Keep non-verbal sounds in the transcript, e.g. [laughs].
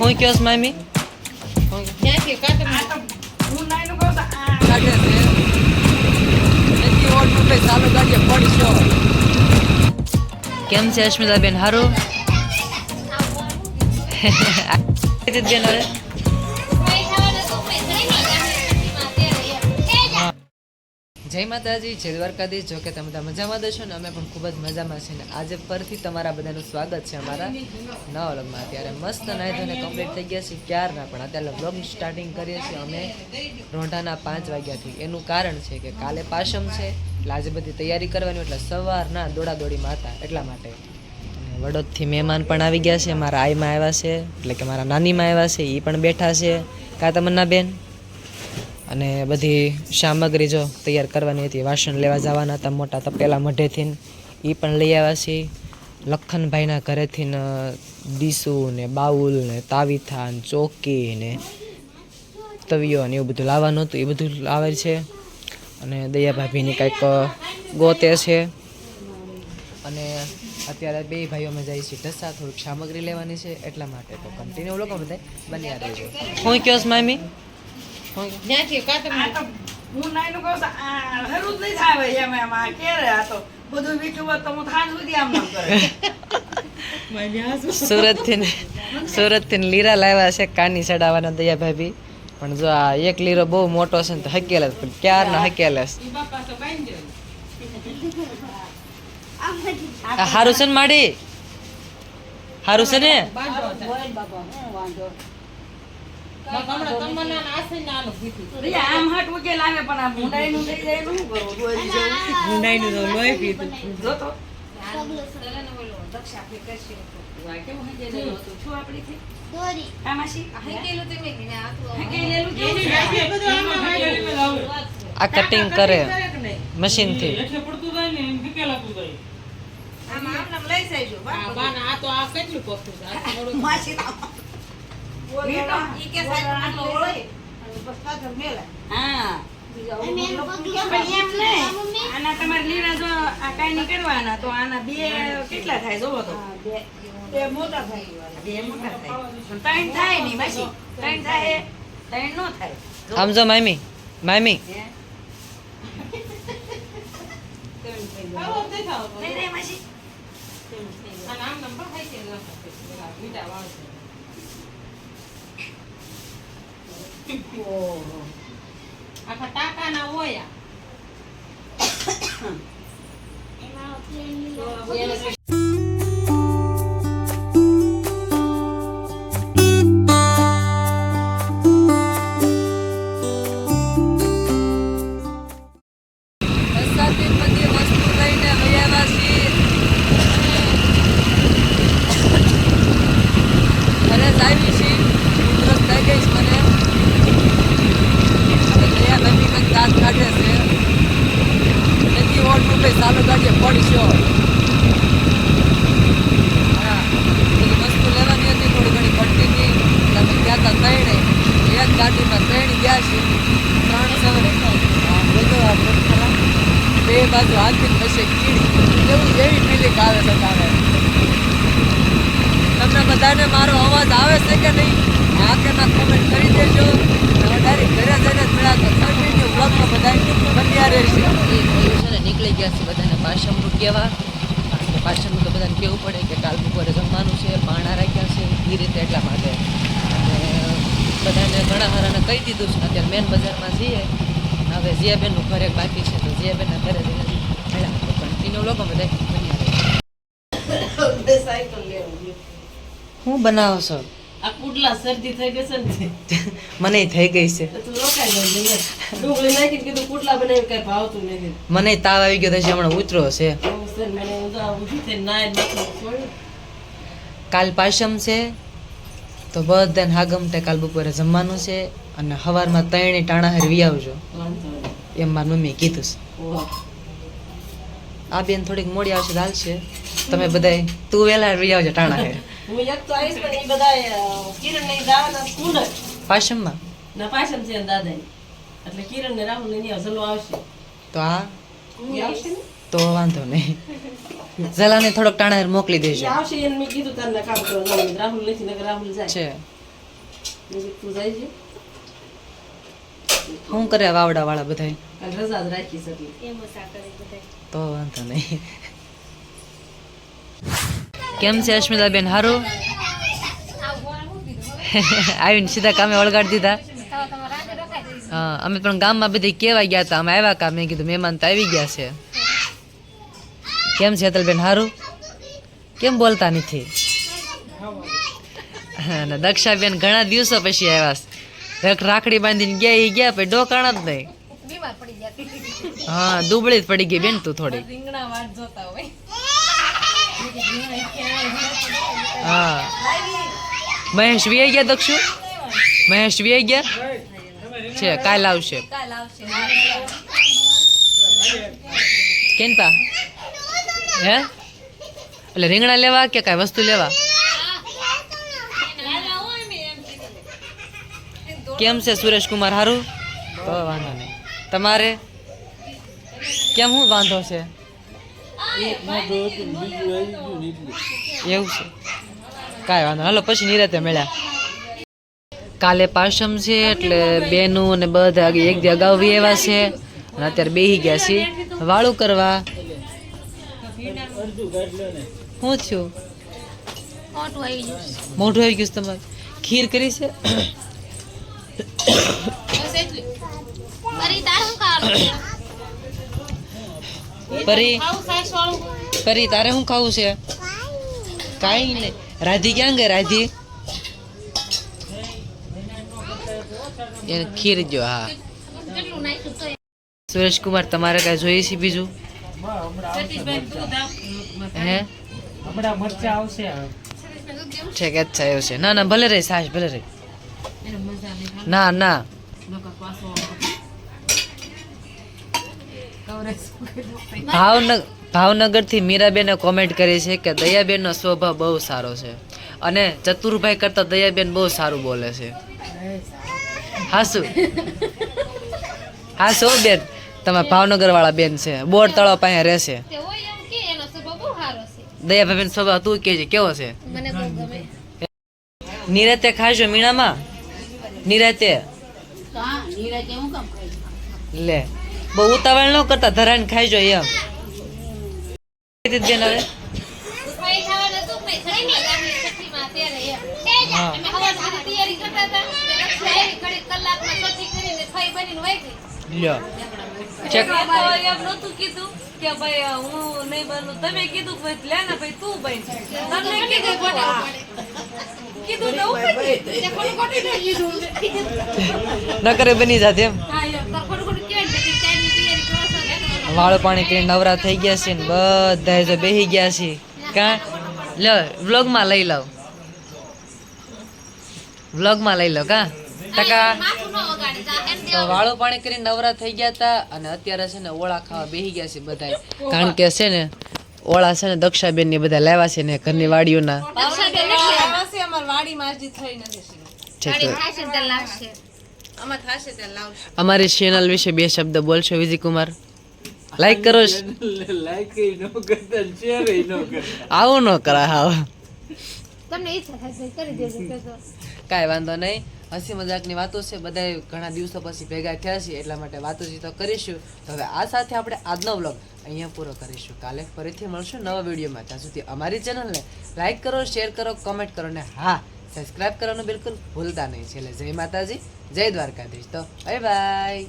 હું કયો છો મામી? હું ત્યાંથી કાતર આ. તો હું [laughs] જય માતાજી, જય દ્વારકાધીશ. જો કે તમે મજામાં દશો ને, અમે પણ ખૂબ જ મજામાં છીએ ને. આજે ફરીથી તમારા બધાનું સ્વાગત છે અમારા નવા વ્લોગમાં. અત્યારે મસ્ત નાહી ધોઈને કમ્પ્લીટ થઈ ગયા છીએ. ક્યારના પણ અત્યારે વ્લોગ સ્ટાર્ટિંગ કરીએ છીએ અમે રોંઢાના પાંચ વાગ્યાથી. એનું કારણ છે કે કાલે પાસમ છે, એટલે આજે બધી તૈયારી કરવાની, એટલે સવારના દોડાદોડીમાં હતા, એટલા માટે. વડોદથી મહેમાન પણ આવી ગયા છે. મારા આઈમાં આવ્યા છે, એટલે કે મારા નાનીમાં આવ્યા છે એ પણ બેઠા છે. કા તમન્ના બેન અને બધી સામગ્રી જો તૈયાર કરવાની હતી, વાસણ લેવા જવાના હતા મોટા તપેલા મઢેથી એ પણ લઈ આવ્યા છીએ. લખનભાઈના ઘરેથી ડીસુ ને બાઉલ ને તાવીથા ને ચોકી ને તવીઓ ને એવું બધું લાવવાનું હતું. એ બધું લાવે છે. અને દયા ભાભીની કંઈક ગોતે છે. અને અત્યારે બે ભાઈઓ અમે જઈએ છીએ ઢસા, થોડીક સામગ્રી લેવાની છે. એટલા માટે તો કન્ટિન્યુ લોકો બધા બન્યા રહેજો. હું કયો મામી? હું ત્યાંથી કાતર હું નાઈનું કહું આ હરું જ નહીં થાય એમ એમ આ ક્યારે આ તો બધું વીઠું હોત તો હું થાન સુધી આમ નામ કરે. [laughs] સુરતથી થી સુરતથી થી લીરા લાવ્યા છે કાની ચડાવવાના દયા ભાભી પણ જો આ એક લીરો બહુ મોટો છે ને તો હકેલે જ પણ હકેલે તો બાંધજો આ હારું છે ને માડી? હારું છે ને? આ જો કટિંગ કરે. મશીનથી થી. આમ નામ લઈ જાય બા. આ આ તો આ કેટલું પકડું છે? આ થોડું કરવાના તો આના બે કેટલા થાય જોવો તો બે મોટા થાય. પણ ત્રણ થાય નહીં માસી. ત્રણ થાય. ત્રણ નો થાય. જો. મામી. મામી. માસી. અને આમ નંબર થાય છે. આખા ટાંકાના હોય બે બાજુ હાથથી પછી કીડી એવું એવી ફિલિંગ આવે તારે તમને બધાને મારો અવાજ આવે છે કે નહીં હા ના કમેન્ટ કરી દેજો અને ડાયરેક્ટ ઘરે જઈને થોડાક કન્ટિન્યુ બ્લોગમાં બધા બન્યા રહેશે નીકળી ગયા છે બધાને. પાશમનું કહેવા કારણ કે પાશમનું તો બધાને કહેવું પડે કે કાલ બપોરે જમવાનું છે પાણા રાખ્યા છે એ રીતે એટલા માટે. અને બધાને ઘણા હારાને કહી દીધું છે. અત્યારે મેન બજારમાં જઈએ. હવે જીયાબેનનું ઘરે બાકી છે તો જીયાબેનના ઘરે જઈને મેળા કન્ટિન્યુ લોકો બધા બન્યા હું બનાવો છો? આ પુડલા શરદી થઈ ગઈ છે ને. મને થઈ ગઈ છે. તો તું રોકાઈ જજે ડુંગળી નાખીને કીધું પુડલા બનાવી કઈ ભાવતું નથી. મને તાવ આવી ગયો હમણાં ઉતરો છે. મને ઊભી કાલ પાશમ છે તો બધાને હાગમટે કાલ બપોરે જમવાનું છે અને સવારમાં ત્રણે ટાણા હાર વી આવજો. એમ મારી મમ્મીએ કીધું છે. આ બેન થોડીક મોડી આવશે હાલશે. તમે બધાય તું વહેલા વી આવજો ટાણા હાર હું એક તો આવીશ પણ એ બધા કિરણ ને દાવાના સ્કૂલ. જ પાશમમાં ના પાછળ છે દાદા એટલે કિરણ ને રાહુલ ને જલો આવશે. તો આ? ને? તો વાંધો નહીં. જલાને થોડોક ટાણા મોકલી દેજો. આવશે એને મેં કીધું તને કામ કરવાનું રાહુલ નથી નકર રાહુલ જાય. છે. તું જાય છે. શું કરે વાવડા વાળા બધા રજા જ રાખીશ એટલે. તો વાંધો નહીં. કેમ છે અસ્મિતાબેન હારું? [laughs] આવીને સીધા કામે વળગાડી દીધા. હા અમે પણ ગામમાં બધી કેવા ગયા હતા. અમે આવ્યા કામે. કીધું મહેમાન તો આવી ગયા છે. કેમ છે અતલબેન? હારું? કેમ બોલતા નથી? અને દક્ષાબેન ઘણા દિવસો પછી આવ્યા રખ- રાખડી બાંધીને ગયા એ ગયા પછી ડોકાણા જ નહીં. હા દુબળી જ પડી ગઈ બેન તું થોડી રીંગણા વાટ જોતા હોય હા મહેશ વી ગયા દક્ષુ? મહેશ વી ગયા? છે કાલ આવશે. પા હે? એટલે રીંગણા લેવા કે કાંઈ વસ્તુ લેવા? કેમ છે સુરેશ કુમાર હારું? તો વાંધો નહીં. તમારે? કેમ શું વાંધો છે? એવું છે. કાંઈ વાંધો હાલો પછી નિરાતે મળ્યા. કાલે પાશમ છે એટલે બેનું અને બધા એક દી અગાઉ બી એવા છે. અને અત્યારે બેહી ગયા છે વાળું કરવા. શું છું? મોઢું આવી ગયું તમારે. ખીર કરી છે? પરી પરી તારે શું ખાવું છે? કાંઈ નહીં. રાધી ક્યાં ગઈ રાધી? એને ખીર જો, હા. સુરેશકુમાર, તમારે કાંઈ જોઈએ છે બીજું? હે? આવશે ઠીક અચ્છા એવું છે. ના ના, ભલે રે સાસ, ભલે રે ના ના. ભાવનગર ભાવનગરથી મીરાબેને કોમેન્ટ કરી છે કે દયાબેનનો સ્વભાવ બહુ સારો છે અને ચતુરભાઈ કરતા દયાબેન બહુ સારું બોલે છે. હાસુ. હાસુ હો બેન. તમે ભાવનગર વાળા બેન છે. બોર તળાવ પાસે રહેશે દયાભાઈ બેન સ્વભાવ તું કે કેવો છે? નિરાતે ખાજો મીણામાં? નિરાતે? લે. બહુ ઉતાવળ ન કરતા ધરાને ખાઈજો એમ. બેન હવે? હા. લ્યો. ચેક. એમ નતું કીધું કે ભાઈ હું નહીં બનું તમે કીધું ભાઈ લે ને ભાઈ તું બન. તમને કીધું કોને? કીધું તો હું કીધું. ન કરે બની જાતે એમ હા, એમ. તો ખોટું ખોટું કહેવાય ને કે ચાયની તૈયારી કરો છો ને. પાણી કરીને નવરા થઈ ગયા છે ને બધા જો બેહી ગયા છે. કા? લ વ્લોગમાં લઈ લઉં. વ્લોગમાં લઈ લો કા? ટકા. તો વાળું પાણી કરીને નવરા થઈ ગયા હતા અને અત્યારે છે ને ઓળા ખાવા બેહી ગયા છે બધા કારણ કે છે ને ઓળા છે ને દક્ષાબેનની બધા લાવ્યા છે ને ઘરની વાડીઓના. અમારી ચેનલ વિશે બે શબ્દ બોલશો વિજયકુમાર? લાઈક કરો લાઈક એ ન કરતા શેર ન કરતા. આવું ન કરાય હા તમને ઈચ્છા થશે કરી દેજો તો કાંઈ વાંધો નહીં. હસી મજાકની વાતો છે બધાય ઘણા દિવસો પછી ભેગા થયા છે એટલા માટે વાતો તો કરીશું. તો હવે આ સાથે આપણે આજનો બ્લોગ અહીંયા પૂરો કરીશું. કાલે ફરીથી મળશું નવા વિડીયોમાં. ત્યાં સુધી અમારી ચેનલને લાઈક કરો શેર કરો કમેન્ટ કરો ને હા સબસ્ક્રાઇબ કરવાનું બિલકુલ ભૂલતા નહીં. છેલ્લે જય માતાજી જય દ્વારકાધીશ. તો બાય બાય